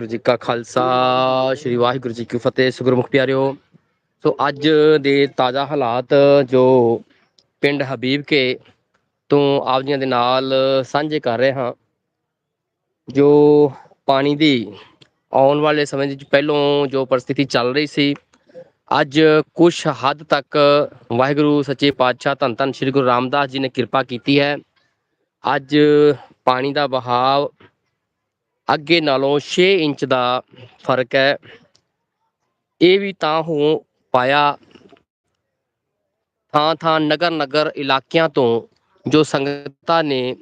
ਵਾਹਿਗੁਰੂ ਜੀ ਕਾ ਖਾਲਸਾ, ਸ੍ਰੀ ਵਾਹਿਗੁਰੂ ਜੀ ਕੀ ਫਤਿਹ ਸੁਗਰਮੁਖ ਪਿਆਰਿਓ। ਸੋ ਅੱਜ ਦੇ ਤਾਜ਼ਾ ਹਾਲਾਤ ਜੋ ਪਿੰਡ ਹਬੀਬ ਕੇ ਤੋਂ ਆਪ ਜੀਆਂ ਦੇ ਨਾਲ ਸਾਂਝੇ ਕਰ ਰਹੇ ਹਾਂ, ਜੋ ਪਾਣੀ ਦੀ ਆਉਣ ਵਾਲੇ ਸਮੇਂ ਵਿੱਚ ਪਹਿਲੋਂ ਜੋ ਪਰਿਸਥਿਤੀ ਚੱਲ ਰਹੀ ਸੀ, ਅੱਜ ਕੁਝ ਹੱਦ ਤੱਕ ਵਾਹਿਗੁਰੂ ਸੱਚੇ ਪਾਤਸ਼ਾਹ ਧੰਨ ਧੰਨ ਸ੍ਰੀ ਗੁਰੂ ਰਾਮਦਾਸ ਜੀ ਨੇ ਕਿਰਪਾ ਕੀਤੀ ਹੈ। ਅੱਜ ਪਾਣੀ ਦਾ ਵਹਾਅ ਅੱਗੇ ਨਾਲੋਂ 6 ਇੰਚ ਦਾ ਫ਼ਰਕ ਹੈ। ਇਹ ਵੀ ਤਾਂ ਹੋ ਪਾਇਆ ਥਾਂ ਥਾਂ ਨਗਰ ਨਗਰ ਇਲਾਕਿਆਂ ਤੋਂ ਜੋ ਸੰਗਤਾਂ ਨੇ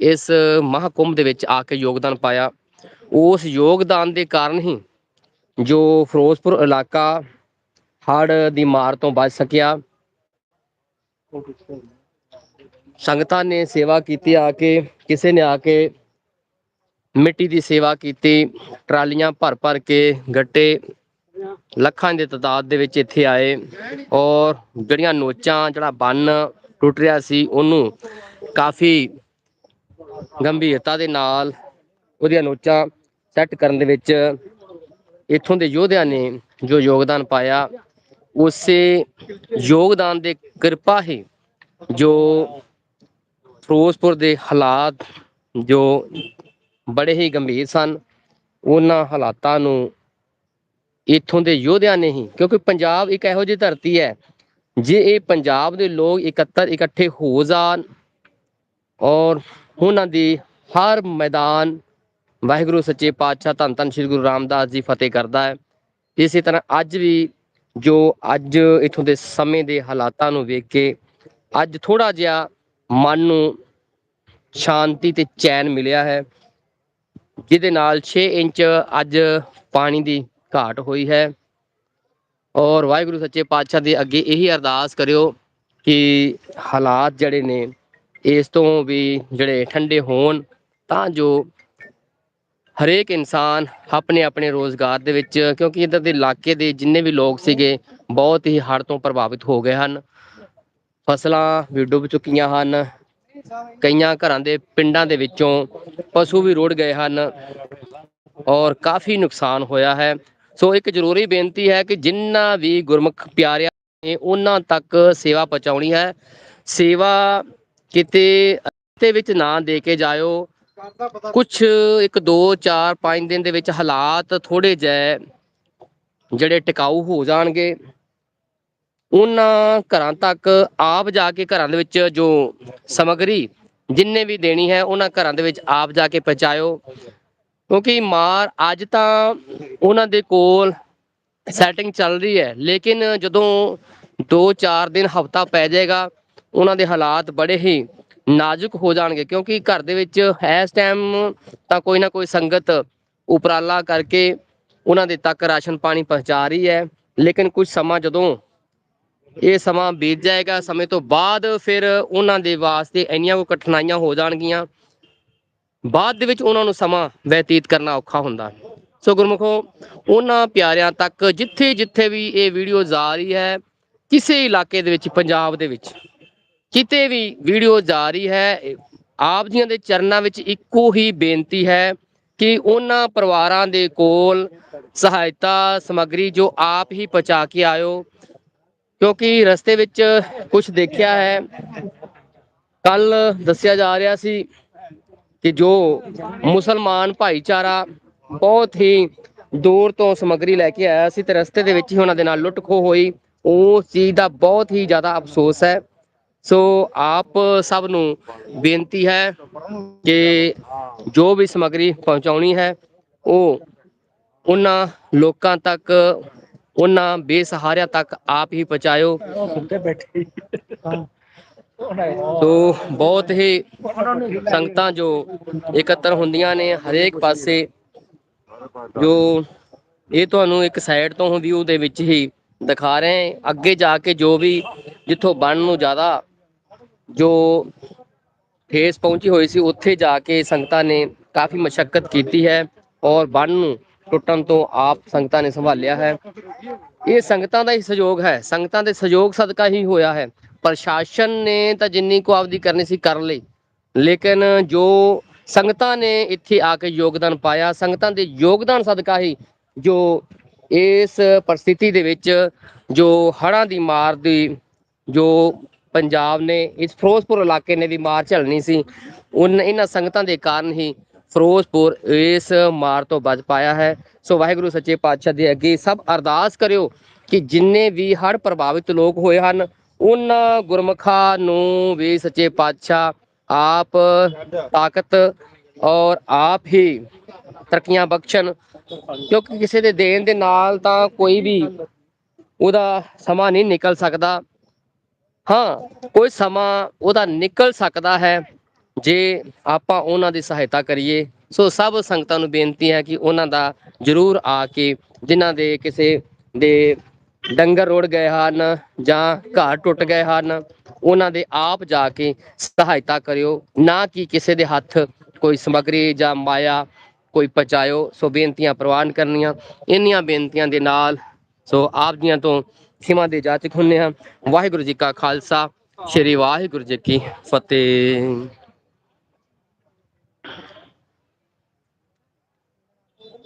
ਇਸ ਮਹਾਕੁੰਭ ਦੇ ਵਿੱਚ ਆ ਕੇ ਯੋਗਦਾਨ ਪਾਇਆ। ਉਸ ਯੋਗਦਾਨ ਦੇ ਕਾਰਨ ਹੀ ਜੋ ਫਿਰੋਜ਼ਪੁਰ ਇਲਾਕਾ ਹੜ੍ਹ ਦੀ ਮਾਰ ਤੋਂ ਬਚ ਸਕਿਆ। ਸੰਗਤਾਂ ਨੇ ਸੇਵਾ ਕੀਤੀ ਆ ਕੇ, ਕਿਸੇ ਨੇ ਆ ਕੇ ਮਿੱਟੀ ਦੀ ਸੇਵਾ ਕੀਤੀ, ਟਰਾਲੀਆਂ ਭਰ ਭਰ ਕੇ ਗੱਟੇ ਲੱਖਾਂ ਦੇ ਤਦਾਦ ਦੇ ਵਿੱਚ ਇੱਥੇ ਆਏ ਔਰ ਜਿਹੜੀਆਂ ਨੋਚਾਂ, ਜਿਹੜਾ ਬੰਨ ਟੁੱਟ ਰਿਹਾ ਸੀ, ਉਹਨੂੰ ਕਾਫੀ ਗੰਭੀਰਤਾ ਦੇ ਨਾਲ ਉਹਦੀਆਂ ਨੋਚਾਂ ਸੈੱਟ ਕਰਨ ਦੇ ਵਿੱਚ ਇੱਥੋਂ ਦੇ ਯੋਧਿਆਂ ਨੇ ਜੋ ਯੋਗਦਾਨ ਪਾਇਆ, ਉਸੇ ਯੋਗਦਾਨ ਦੇ ਕਿਰਪਾ ਹੀ ਜੋ ਫਿਰੋਜ਼ਪੁਰ ਦੇ ਹਾਲਾਤ, ਜੋ ਬੜੇ ਹੀ ਗੰਭੀਰ ਸਨ। ਉਹਨਾਂ ਹਾਲਾਤਾਂ ਨੂੰ ਇੱਥੋਂ ਦੇ ਯੋਧਿਆਂ ਨੇ ਹੀ, ਕਿਉਂਕਿ ਪੰਜਾਬ ਇੱਕ ਇਹੋ ਜਿਹੀ ਧਰਤੀ ਹੈ, ਜੇ ਇਹ ਪੰਜਾਬ ਦੇ ਲੋਕ ਇਕੱਤਰ ਇਕੱਠੇ ਹੋ ਜਾਣ ਔਰ ਉਹਨਾਂ ਦੀ ਹਰ ਮੈਦਾਨ ਵਾਹਿਗੁਰੂ ਸੱਚੇ ਪਾਤਸ਼ਾਹ ਧੰਨ ਧੰਨ ਸ੍ਰੀ ਗੁਰੂ ਰਾਮਦਾਸ ਜੀ ਫਤਿਹ ਕਰਦਾ ਹੈ। ਇਸੇ ਤਰ੍ਹਾਂ ਅੱਜ ਵੀ ਜੋ ਅੱਜ ਇਥੋਂ ਦੇ ਸਮੇਂ ਦੇ ਹਾਲਾਤਾਂ ਨੂੰ ਵੇਖ ਕੇ ਅੱਜ ਥੋੜਾ ਜਿਹਾ ਮਨ ਨੂੰ ਸ਼ਾਂਤੀ ਤੇ ਚੈਨ ਮਿਲਿਆ ਹੈ। ਜਿਹਦੇ ਨਾਲ 6 ਇੰਚ ਅੱਜ ਪਾਣੀ ਦੀ ਘਾਟ ਹੋਈ ਹੈ। ਔਰ ਵਾਹਿਗੁਰੂ ਸੱਚੇ ਪਾਤਸ਼ਾਹ ਦੇ ਅੱਗੇ ਇਹੀ ਅਰਦਾਸ ਕਰਿਓ ਕਿ ਹਾਲਾਤ ਜਿਹੜੇ ਨੇ, ਇਸ ਤੋਂ ਵੀ ਜਿਹੜੇ ਠੰਡੇ ਹੋਣ, ਤਾਂ ਜੋ ਹਰੇਕ ਇਨਸਾਨ ਆਪਣੇ ਆਪਣੇ ਰੋਜ਼ਗਾਰ ਦੇ ਵਿੱਚ, ਕਿਉਂਕਿ ਇਧਰ ਦੇ ਇਲਾਕੇ ਦੇ ਜਿੰਨੇ ਵੀ ਲੋਕ ਸੀਗੇ, ਬਹੁਤ ਹੀ ਹੜ੍ਹ ਤੋਂ ਪ੍ਰਭਾਵਿਤ ਹੋ ਗਏ ਹਨ। ਫਸਲਾਂ ਵੀ ਡੁੱਬ ਚੁੱਕੀਆਂ ਹਨ। ਕਈਆਂ ਘਰਾਂ ਦੇ ਪਿੰਡਾਂ ਦੇ ਵਿੱਚੋਂ ਪਸ਼ੂ ਵੀ ਰੁੜ ਗਏ ਹਨ ਔਰ ਕਾਫੀ ਨੁਕਸਾਨ ਹੋਇਆ ਹੈ। ਸੋ ਇੱਕ ਜ਼ਰੂਰੀ ਬੇਨਤੀ ਹੈ ਕਿ ਜਿੰਨਾ ਵੀ ਗੁਰਮੁਖ ਪਿਆਰਿਆਂ ਨੇ ਉਹਨਾਂ ਤੱਕ ਸੇਵਾ ਪਹੁੰਚਾਉਣੀ ਹੈ। ਸੇਵਾ ਕਿਤੇ ਤੇ ਵਿੱਚ ਨਾ ਦੇ ਕੇ ਜਾਇਓ। ਕੁਝ ਇੱਕ 2 4 5 ਦਿਨ ਦੇ ਵਿੱਚ ਹਾਲਾਤ ਥੋੜੇ ਜਿਹੇ ਜਿਹੜੇ ਟਿਕਾਊ ਹੋ ਜਾਣਗੇ। ਉਹਨਾਂ ਘਰਾਂ ਤੱਕ ਆਪ ਜਾ ਕੇ ਘਰਾਂ ਦੇ ਵਿੱਚ ਜੋ ਸਮਗਰੀ ਜਿੰਨੇ ਵੀ ਦੇਣੀ ਹੈ, ਉਹਨਾਂ ਘਰਾਂ ਦੇ ਵਿੱਚ ਆਪ ਜਾ ਕੇ ਪਹੁੰਚਾਇਓ। ਕਿਉਂਕਿ ਮਾਰ ਅੱਜ ਤਾਂ ਉਹਨਾਂ ਦੇ ਕੋਲ ਸੈਟਿੰਗ ਚੱਲ ਰਹੀ ਹੈ, ਲੇਕਿਨ ਜਦੋਂ 2-4 ਦਿਨ ਹਫਤਾ ਪੈ ਜਾਏਗਾ, ਉਹਨਾਂ ਦੇ ਹਾਲਾਤ ਬੜੇ ਹੀ ਨਾਜ਼ੁਕ ਹੋ ਜਾਣਗੇ। ਕਿਉਂਕਿ ਘਰ ਦੇ ਵਿੱਚ ਇਸ ਟਾਈਮ ਤਾਂ ਕੋਈ ਨਾ ਕੋਈ ਸੰਗਤ ਉਪਰਾਲਾ ਕਰਕੇ ਉਹਨਾਂ ਦੇ ਤੱਕ ਰਾਸ਼ਨ ਪਾਣੀ ਪਹੁੰਚਾ ਰਹੀ ਹੈ, ਲੇਕਿਨ ਕੁਝ ਸਮਾਂ ਜਦੋਂ ਇਹ ਸਮਾਂ ਬੀਤ ਜਾਏਗਾ। ਸਮੇਂ ਤੋਂ ਬਾਅਦ ਫਿਰ ਉਹਨਾਂ ਦੇ ਵਾਸਤੇ ਇੰਨੀਆਂ ਕੋ ਕਠਿਨਾਈਆਂ ਹੋ ਜਾਣਗੀਆਂ। ਬਾਅਦ ਦੇ ਵਿੱਚ ਉਹਨਾਂ ਨੂੰ ਸਮਾਂ ਬਤੀਤ ਕਰਨਾ ਔਖਾ ਹੁੰਦਾ। ਸੋ ਗੁਰਮੁਖੋ, ਉਹਨਾਂ ਪਿਆਰਿਆਂ ਤੱਕ ਜਿੱਥੇ ਜਿੱਥੇ ਵੀ ਇਹ ਵੀਡੀਓ ਜਾ ਰਹੀ ਹੈ, ਕਿਸੇ ਇਲਾਕੇ ਦੇ ਵਿੱਚ, ਪੰਜਾਬ ਦੇ ਵਿੱਚ, ਕਿਤੇ ਵੀ ਵੀਡੀਓ ਜਾ ਰਹੀ ਹੈ, ਆਪ ਜੀਆਂ ਦੇ ਚਰਨਾਂ ਵਿੱਚ ਇੱਕੋ ਹੀ ਬੇਨਤੀ ਹੈ ਕਿ ਉਹਨਾਂ ਪਰਿਵਾਰਾਂ ਦੇ ਕੋਲ ਸਹਾਇਤਾ ਸਮੱਗਰੀ ਜੋ ਆਪ ਹੀ ਪਹੁੰਚਾ ਕੇ ਆਇਓ। ਕਿਉਂਕਿ ਰਸਤੇ ਵਿੱਚ ਕੁਝ ਦੇਖਿਆ ਹੈ। ਕੱਲ ਦੱਸਿਆ ਜਾ ਰਿਹਾ ਸੀ ਕਿ ਜੋ ਮੁਸਲਮਾਨ ਭਾਈਚਾਰਾ ਬਹੁਤ ਹੀ ਦੂਰ ਤੋਂ ਸਮੱਗਰੀ ਲੈ ਕੇ ਆਇਆ ਸੀ ਤੇ ਰਸਤੇ ਦੇ ਵਿੱਚ ਹੀ ਉਹਨਾਂ ਦੇ ਨਾਲ ਲੁੱਟ ਖੋਹ ਹੋਈ। ਉਸ ਚੀਜ਼ ਦਾ ਬਹੁਤ ਹੀ ਜ਼ਿਆਦਾ ਅਫਸੋਸ ਹੈ। ਸੋ ਆਪ ਸਭ ਨੂੰ ਬੇਨਤੀ ਹੈ ਕਿ ਜੋ ਵੀ ਸਮੱਗਰੀ ਪਹੁੰਚਾਉਣੀ ਹੈ, ਉਹ ਉਹਨਾਂ ਲੋਕਾਂ ਤੱਕ ਉਹਨਾਂ ਬੇਸਹਾਰਿਆਂ ਤੱਕ ਆਪ ਹੀ ਪਹੁੰਚਾਇਓ। ਸੋ ਬਹੁਤ ਹੀ ਸੰਗਤਾਂ ਜੋ ਇਕੱਤਰ ਹੁੰਦੀਆਂ ਨੇ ਹਰੇਕ ਪਾਸੇ ਜੋ ਇਹ ਤੁਹਾਨੂੰ ਇੱਕ ਸਾਈਡ ਤੋਂ ਵਿਊ ਦੇ ਵਿੱਚ ਹੀ ਦਿਖਾ ਰਹੇ ਅੱਗੇ ਜਾ ਕੇ ਜੋ ਵੀ ਜਿੱਥੋਂ ਬੰਨ ਨੂੰ ਜ਼ਿਆਦਾ ਜੋ ਠੇਸ ਪਹੁੰਚੀ ਹੋਈ ਸੀ ਉੱਥੇ ਜਾ ਕੇ ਸੰਗਤਾਂ ਨੇ ਕਾਫੀ ਮਸ਼ੱਕਤ ਕੀਤੀ ਹੈ ਔਰ ਬੰਨ ਨੂੰ ਟੁੱਟਣ ਤੋਂ ਆਪ ਸੰਗਤਾਂ ਨੇ ਸੰਭਾਲਿਆ ਹੈ। ਇਹ ਸੰਗਤਾਂ ਦਾ ਹੀ ਸਹਿਯੋਗ ਹੈ। ਸੰਗਤਾਂ ਦੇ ਸਹਿਯੋਗ ਸਦਕਾ ਹੀ ਹੋਇਆ ਹੈ। ਪ੍ਰਸ਼ਾਸਨ ਨੇ ਤਾਂ ਜਿੰਨੀ ਕੁ ਆਪਦੀ ਕਰਨੀ ਸੀ ਕਰ ਲਈ। ਲੇਕਿਨ ਜੋ ਸੰਗਤਾਂ ਨੇ ਇੱਥੇ ਆ ਕੇ ਯੋਗਦਾਨ ਪਾਇਆ, ਸੰਗਤਾਂ ਦੇ ਯੋਗਦਾਨ ਸਦਕਾ ਹੀ ਜੋ ਇਸ ਪਰਿਸਥਿਤੀ ਦੇ ਵਿੱਚ ਜੋ ਹੜ੍ਹਾਂ ਦੀ ਮਾਰ ਦੀ ਜੋ ਪੰਜਾਬ ਨੇ, ਇਸ ਫਿਰੋਜ਼ਪੁਰ ਇਲਾਕੇ ਨੇ ਦੀ ਮਾਰ ਝੱਲਣੀ ਸੀ, ਉਨ, ਇਹਨਾਂ ਸੰਗਤਾਂ ਦੇ ਕਾਰਨ ਹੀ ਫਿਰੋਜ਼ਪੁਰ ਇਸ ਮਾਰ ਤੋਂ ਬਚ ਪਾਇਆ ਹੈ। ਸੋ ਵਾਹਿਗੁਰੂ, ਸੱਚੇ ਪਾਤਸ਼ਾਹ ਦੇ ਅੱਗੇ ਸਭ ਅਰਦਾਸ ਕਰਿਓ ਕਿ ਜਿੰਨੇ ਵੀ ਹੜ੍ਹ ਪ੍ਰਭਾਵਿਤ ਲੋਕ ਹੋਏ ਹਨ, ਉਹਨਾਂ ਗੁਰਮਖਾਂ ਨੂੰ ਵੀ ਸੱਚੇ ਪਾਤਸ਼ਾਹ ਆਪ ਤਾਕਤ ਔਰ ਆਪ ਹੀ ਤਰੱਕੀਆਂ ਬਖਸ਼ਣ। ਕਿਉਂਕਿ ਕਿਸੇ ਦੇ ਦੇਣ ਦੇ ਨਾਲ ਤਾਂ ਕੋਈ ਵੀ ਉਹਦਾ ਸਮਾਂ ਨਹੀਂ ਨਿਕਲ ਸਕਦਾ। ਹਾਂ, ਕੋਈ ਸਮਾਂ ਉਹਦਾ ਨਿਕਲ ਸਕਦਾ ਹੈ। ਜੇ ਆਪਾਂ ਉਹਨਾਂ ਦੀ ਸਹਾਇਤਾ ਕਰੀਏ, ਸੋ ਸਭ ਸੰਗਤਾਂ ਨੂੰ ਬੇਨਤੀ ਹੈ ਕਿ ਉਹਨਾਂ ਦਾ ਜਰੂਰ ਆ ਕੇ ਜਿਨ੍ਹਾਂ ਦੇ ਕਿਸੇ ਦੇ ਡੰਗਰ ਰੋੜ ਗਏ ਹਨ ਜਾਂ ਘਰ ਟੁੱਟ ਗਏ ਹਨ, ਉਹਨਾਂ ਦੇ ਆਪ ਜਾ ਕੇ ਸਹਾਇਤਾ ਕਰਿਓ, ਨਾ ਕਿ ਕਿਸੇ ਦੇ ਹੱਥ ਕੋਈ ਸਮੱਗਰੀ ਜਾਂ ਮਾਇਆ ਕੋਈ ਪਹੁੰਚਾਇਓ। ਸੋ ਬੇਨਤੀਆਂ ਪ੍ਰਵਾਨ ਕਰਨੀਆਂ। ਇੰਨੀਆਂ ਬੇਨਤੀਆਂ ਦੇ ਨਾਲ ਸੋ ਆਪ ਜੀਆਂ ਤੋਂ ਖਿਮਾ ਦੇ ਜਾਚਕ ਹੁੰਨੇ ਹਾਂ। ਵਾਹਿਗੁਰੂ ਜੀ ਕਾ ਖਾਲਸਾ, ਸ੍ਰੀ ਵਾਹਿਗੁਰੂ ਜੀ ਕੀ ਫਤਿਹ।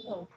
know.